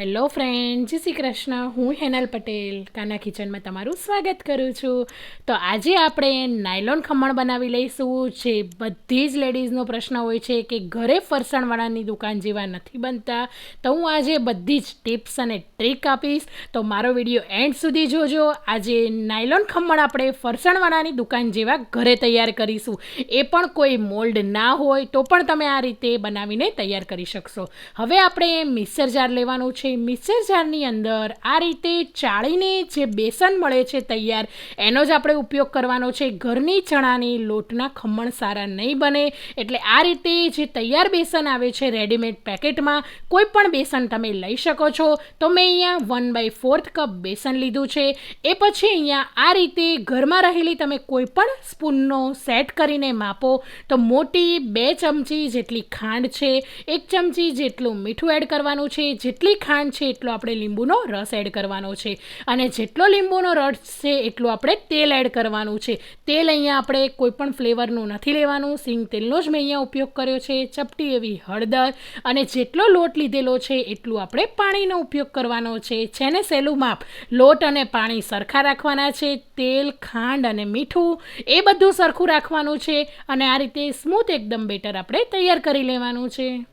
Hello friend, જય શ્રી કૃષ્ણ. હું હેનલ પટેલ, કાના કિચનમાં તમારું સ્વાગત કરું છું. તો આજે આપણે નાયલોન ખમણ બનાવી લઈશું. જે બધી જ લેડીઝનો પ્રશ્ન હોય છે કે ઘરે ફરસાણવાળાની દુકાન જેવા નથી બનતા. તો હું આજે બધી જ ટિપ્સ અને ટ્રીક આપીશ. તો મારો વીડિયો એન્ડ સુધી જોજો. આજે નાયલોન ખમણ આપણે ફરસાણવાળાની દુકાન જેવા ઘરે તૈયાર કરીશું. એ પણ કોઈ મોલ્ડ ના હોય તો પણ તમે આ રીતે બનાવીને તૈયાર કરી શકશો. હવે આપણે મિક્સર જાર લેવાનું છે. મિક્સર જારની અંદર આ રીતે ચાળીને જે બેસન મળે છે તૈયાર, એનો જ આપણે ઉપયોગ કરવાનો છે. ઘરની ચણાની લોટના ખમણ સારા નહીં બને, એટલે આ રીતે જે તૈયાર બેસન આવે છે રેડીમેડ પેકેટમાં, કોઈ પણ બેસન તમે લઈ શકો છો. તો મેં અહીંયા વન બાય ફોર્થ કપ બેસન લીધું છે. એ પછી અહીંયા આ રીતે ઘરમાં રહેલી તમે કોઈ પણ સ્પૂનનો સેટ કરીને માપો. તો મોટી બે ચમચી જેટલી ખાંડ છે, એક ચમચી જેટલું મીઠું એડ કરવાનું છે. જેટલી ખાંડ છે, એટલો આપણે લીંબુનો રસ એડ કરવાનો છે. અને જેટલો લીંબુનો રસ છે, એટલું આપણે તેલ એડ કરવાનું છે. તેલ અહીંયા આપણે કોઈપણ ફ્લેવરનું નથી લેવાનું. સિંગ તેલનો જ મેં અહીંયા ઉપયોગ કર્યો છે, ચપટી એવી હળદર. અને જેટલો લોટ લીધેલો છે, એટલું આપણે પાણીનો ઉપયોગ કરવાનો છે. છે ને સહેલું માપ, લોટ અને પાણી સરખા રાખવાના છે, તેલ, ખાંડ અને મીઠું, એ બધું સરખું રાખવાનું છે. અને આ રીતે સ્મૂથ એકદમ બેટર આપણે તૈયાર કરી લેવાનું છે.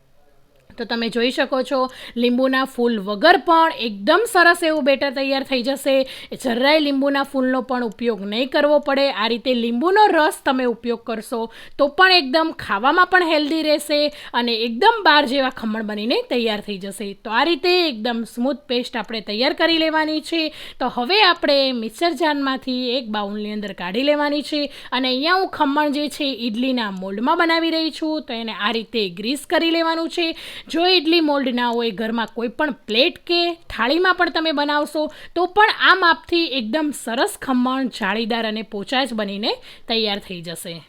તો તમે જોઈ શકો છો, લીંબુના ફૂલ વગર પણ એકદમ સરસ એવું બેટર તૈયાર થઈ જશે. જરાય લીંબુના ફૂલનો પણ ઉપયોગ નહીં કરવો પડે. આ રીતે લીંબુનો રસ તમે ઉપયોગ કરશો તો પણ એકદમ ખાવામાં પણ હેલ્ધી રહેશે અને એકદમ બાર જેવા ખમણ બનીને તૈયાર થઈ જશે. તો આ રીતે એકદમ સ્મૂથ પેસ્ટ આપણે તૈયાર કરી લેવાની છે. તો હવે આપણે મિક્સર જારમાંથી એક બાઉલની અંદર કાઢી લેવાની છે અને અહીંયા હું ખમણ જે છે ઇડલીના મોલ્ડમાં બનાવી રહી છું. તો એને આ રીતે ગ્રીસ કરી લેવાનું છે. જો ઇડલી મોલ્ડ ના હોય, ઘરમાં કોઈ પણ પ્લેટ કે થાળીમાં પણ તમે બનાવશો, તો પણ આ માપથી એકદમ સરસ ખમણ, જાળીદાર અને પોચા જ બનીને તૈયાર થઈ જશે.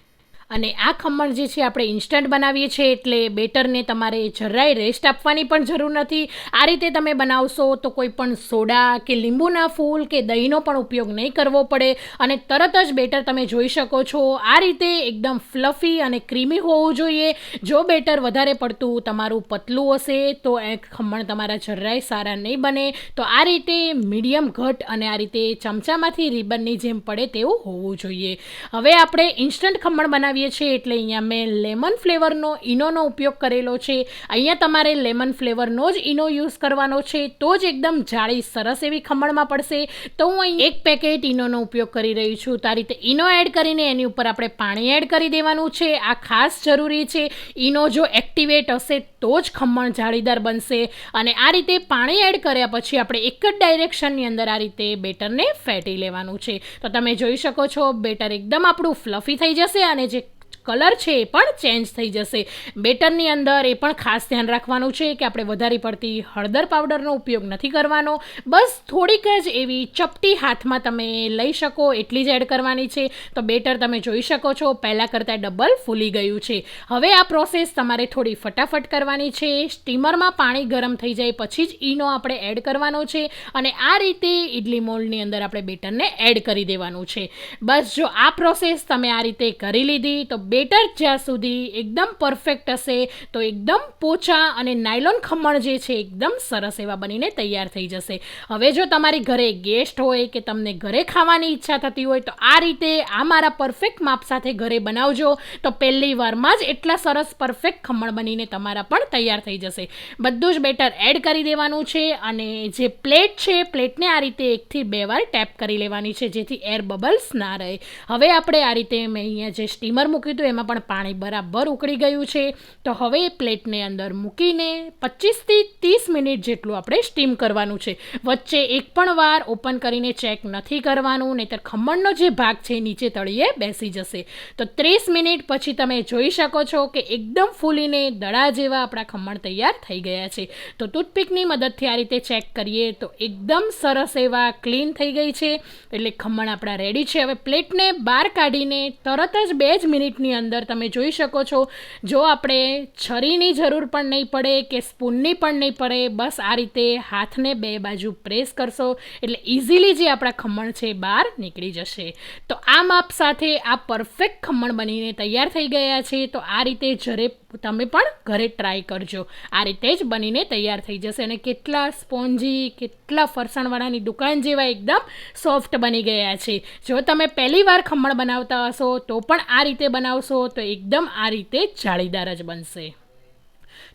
અને આ ખમણ જે છે આપણે ઇન્સ્ટન્ટ બનાવીએ છીએ એટલે બેટરને તમારે જરાય રેસ્ટ આપવાની પણ જરૂર નથી. આ રીતે તમે બનાવશો તો કોઈ પણ સોડા કે લીંબુના ફૂલ કે દહીંનો પણ ઉપયોગ નહીં કરવો પડે અને તરત જ બેટર તમે જોઈ શકો છો. આ રીતે એકદમ ફ્લફી અને ક્રીમી હોવું જોઈએ. જો બેટર વધારે પડતું તમારું પતલું હશે તો એ ખમણ તમારા જરાય સારા નહીં બને. તો આ રીતે મીડિયમ ઘટ અને આ રીતે ચમચામાંથી રિબનની જેમ પડે તેવું હોવું જોઈએ. હવે આપણે ઇન્સ્ટન્ટ ખમણ બનાવીએ બનાવીએ છીએ એટલે અહીંયા મેં લેમન ફ્લેવરનો ઈનોનો ઉપયોગ કરેલો છે. અહીંયા તમારે લેમન ફ્લેવરનો જ ઈનો યુઝ કરવાનો છે. તો જ એકદમ જાળી સરસ એવી ખમણમાં પડશે. તો હું અહીં એક પેકેટ ઈનોનો ઉપયોગ કરી રહી છું. તો રીતે ઈનો એડ કરીને એની ઉપર આપણે પાણી એડ કરી દેવાનું છે. આ ખાસ જરૂરી છે. ઈનો જો એક્ટિવેટ હશે તો જ ખમણ જાળીદાર બનશે. અને આ રીતે પાણી એડ કર્યા પછી આપણે એક જ ડાયરેક્શનની અંદર આ રીતે બેટરને ફેટી લેવાનું છે. તો તમે જોઈ શકો છો બેટર એકદમ આપણું ફ્લફી થઈ જશે અને જે કલર છે એ પણ ચેન્જ થઈ જશે. બેટરની અંદર એ પણ ખાસ ધ્યાન રાખવાનું છે કે આપણે વધારે પડતી હળદર પાવડરનો ઉપયોગ નથી કરવાનો. બસ થોડીક જ એવી ચપટી હાથમાં તમે લઈ શકો, એટલી જ એડ કરવાની છે. તો બેટર તમે જોઈ શકો છો, પહેલાં કરતાં ડબલ ફૂલી ગયું છે. હવે આ પ્રોસેસ તમારે થોડી ફટાફટ કરવાની છે. સ્ટીમરમાં પાણી ગરમ થઈ જાય પછી જ ઈનો આપણે એડ કરવાનો છે અને આ રીતે ઇડલી મોલ્ડની અંદર આપણે બેટરને એડ કરી દેવાનું છે. બસ જો આ પ્રોસેસ તમે આ રીતે કરી લીધી તો બે બેટર જ્યાં સુધી એકદમ પરફેક્ટ હશે, તો એકદમ પોચા અને નાયલોન ખમણ જે છે, એકદમ સરસ એવા બનીને તૈયાર થઈ જશે. હવે જો તમારી ઘરે ગેસ્ટ હોય કે તમને ઘરે ખાવાની ઈચ્છા થતી હોય, તો આ રીતે આ મારા પરફેક્ટ માપ સાથે ઘરે બનાવજો. તો પહેલી વારમાં જ એટલા સરસ પરફેક્ટ ખમણ બનીને તમારા પણ તૈયાર થઈ જશે. બધું જ બેટર એડ કરી દેવાનું છે અને જે પ્લેટ છે, પ્લેટને આ રીતે એકથી બે વાર ટેપ કરી લેવાની છે, જેથી એર બબલ્સ ના રહે. હવે આપણે આ રીતે મેં અહીંયા જે સ્ટીમર મૂક્યું હતું એમાં પણ પાણી બરાબર ઉકળી ગયું છે. તો હવે પ્લેટને અંદર મૂકીને પચીસથી ત્રીસ મિનિટ જેટલું આપણે સ્ટીમ કરવાનું છે. વચ્ચે એક પણ વાર ઓપન કરીને ચેક નથી કરવાનું, નહીંતર ખમણનો જે ભાગ છે નીચે તળીએ બેસી જશે. તો ત્રીસ મિનિટ પછી તમે જોઈ શકો છો કે એકદમ ફૂલીને દડા જેવા આપણા ખમણ તૈયાર થઈ ગયા છે. તો ટૂથપીકની મદદથી આ રીતે ચેક કરીએ તો એકદમ સરસ એવા ક્લીન થઈ ગઈ છે. એટલે ખમણ આપણા રેડી છે. હવે પ્લેટને બહાર કાઢીને તરત જ બે જ મિનિટની અંદર તમે જોઈ શકો છો, જો આપણે છરીની જરૂર પણ નહીં પડે કે સ્પૂનની પણ નહીં પડે, બસ આ રીતે હાથને બે બાજુ પ્રેસ કરશો, એટલે ઇઝીલી જે આપણા ખમણ છે બહાર નીકળી જશે. તો આ માપ સાથે આ પરફેક્ટ ખમણ બનીને તૈયાર થઈ ગયા છે, તો આ રીતે જરે તમે પણ ઘરે ટ્રાય કરજો. આ રીતે જ બનીને તૈયાર થઈ જશે અને કેટલા સ્પોન્જી, કેટલા ફરસાણવાળાની દુકાન જેવા એકદમ સોફ્ટ બની ગયા છે. જો તમે પહેલી વાર ખમણ બનાવતા હશો, તો પણ આ રીતે બનાવશો તો એકદમ આ રીતે જાળીદાર જ બનશે.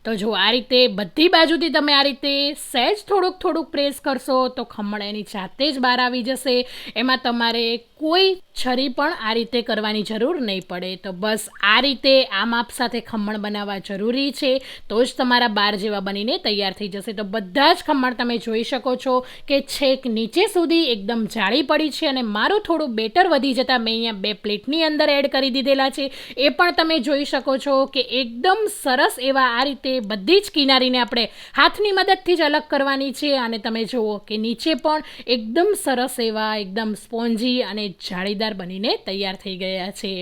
તો જો આ રીતે બધી બાજુથી તમે આ રીતે સહેજ થોડુંક થોડુંક પ્રેસ કરશો તો ખમણ એની જાતે જ બહાર આવી જશે. એમાં તમારે કોઈ છરી પણ આ રીતે કરવાની જરૂર નહીં પડે. તો બસ આ રીતે આ માપ સાથે ખમણ બનાવવા જરૂરી છે. તો જ તમારા બાર જેવા બનીને તૈયાર થઈ જશે. તો બધા જ ખમણ તમે જોઈ શકો છો કે છેક નીચે સુધી એકદમ જાળી પડી છે અને મારું થોડું બેટર વધી જતાં મેં અહીંયા બે પ્લેટની અંદર એડ કરી દીધેલા છે. એ પણ તમે જોઈ શકો છો કે એકદમ સરસ એવા આ રીતે બધી જ કિનારીને આપણે હાથની મદદથી જ અલગ કરવાની છે. અને તમે જુઓ કે નીચે પણ એકદમ સરસ એવા એકદમ સ્પોન્જી અને જાળીદાર બનીને તૈયાર થઈ ગયા છે.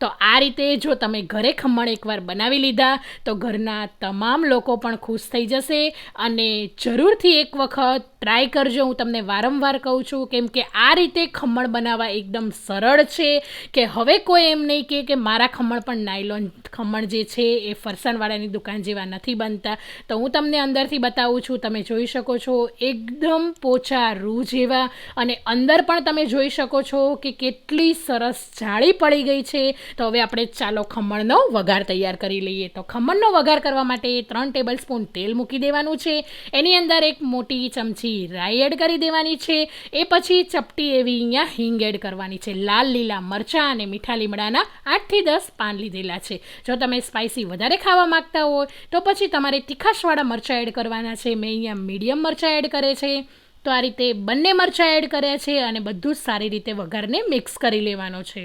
તો આ રીતે જો તમે ઘરે ખમણ એકવાર બનાવી લીધા, તો ઘરના તમામ લોકો પણ ખુશ થઈ જશે અને જરૂરથી એક વખત ટ્રાય કરજો. હું તમને વારંવાર કહું છું કેમ કે આ રીતે ખમણ બનાવવા એકદમ સરળ છે કે હવે કોઈ એમ નહીં કે કે મારા ખમણ પણ નાયલોન ખમણ જે છે એ ફરસાણવાળાની દુકાન જેવા નથી બનતા. તો હું તમને અંદરથી બતાવું છું, તમે જોઈ શકો છો એકદમ પોચા રૂ જેવા અને અંદર પણ તમે જોઈ શકો છો કે કેટલી સરસ જાળી પડી ગઈ છે. તો હવે આપણે ચાલો ખમણનો વઘાર તૈયાર કરી લઈએ. તો ખમણનો વઘાર કરવા માટે ત્રણ ટેબલ સ્પૂન તેલ મૂકી દેવાનું છે. એની અંદર એક મોટી ચમચી રાઈ એડ કરી દેવાની છે. એ પછી ચપટી એવી અહીંયા હિંગ એડ કરવાની છે. લાલ લીલા મરચાં અને મીઠા લીમડાના આઠથી દસ પાન લીધેલા છે. જો તમે સ્પાઇસી વધારે ખાવા માગતા હોય, તો પછી તમારે તીખાશવાળા મરચાં એડ કરવાના છે. મેં અહીંયા મીડિયમ મરચાં એડ કરે છે. તો આ રીતે બંને મરચાં એડ કર્યા છે અને બધું જ સારી રીતે વઘારને મિક્સ કરી લેવાનો છે.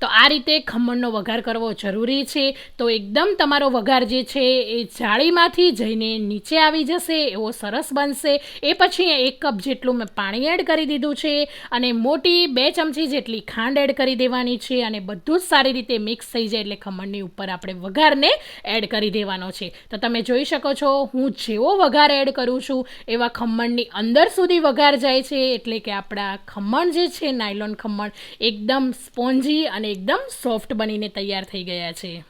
તો આ રીતે ખમણનો વઘાર કરવો જરૂરી છે. તો એકદમ તમારો વઘાર જે છે એ જાળીમાંથી જઈને નીચે આવી જશે, એવો સરસ બનશે. એ પછી એક કપ જેટલું મેં પાણી એડ કરી દીધું છે અને મોટી બે ચમચી જેટલી ખાંડ એડ કરી દેવાની છે અને બધું જ સારી રીતે મિક્સ થઈ જાય એટલે ખમણની ઉપર આપણે વઘારને એડ કરી દેવાનો છે. તો તમે જોઈ શકો છો, હું જેવો વઘાર એડ કરું છું, એવા ખમણની અંદર સુધી વઘાર જાય છે. એટલે કે આપણા ખમણ જે છે, નાયલોન ખમણ, એકદમ સ્પોન્જી અને એકદમ સોફ્ટ બનીને તૈયાર થઈ ગયા છે.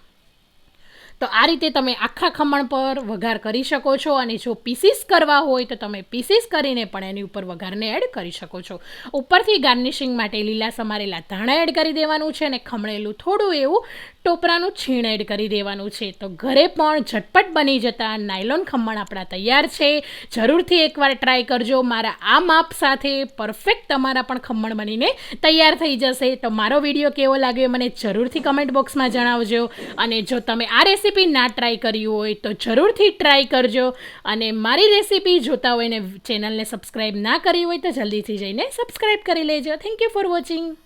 તો આ રીતે તમે આખા ખમણ પર વઘાર કરી શકો છો અને જો પીસીસ કરવા હોય તો તમે પીસીસ કરીને પણ એની ઉપર વઘારને એડ કરી શકો છો. ઉપરથી ગાર્નિશિંગ માટે લીલા સમારેલા ધાણા એડ કરી દેવાનું છે અને ખમણેલું થોડું એવું ટોપરાનું છીણ એડ કરી દેવાનું છે. તો ઘરે પણ ઝટપટ બની જતા નાયલોન ખમણ આપણા તૈયાર છે. જરૂરથી એકવાર ટ્રાય કરજો. મારા આ માપ સાથે પરફેક્ટ તમારા પણ ખમણ બનીને તૈયાર થઈ જશે. તો મારો વીડિયો કેવો લાગ્યો મને જરૂરથી કમેન્ટ બોક્સમાં જણાવજો. અને જો તમે આ રેસીપી ના ટ્રાય કરી હોય તો જરૂરથી ટ્રાય કરજો. અને મારી રેસીપી જોતા હોય ને ચેનલને સબસ્ક્રાઈબ ના કરી હોય તો જલ્દીથી જઈને સબસ્ક્રાઈબ કરી લેજો. Thank you for watching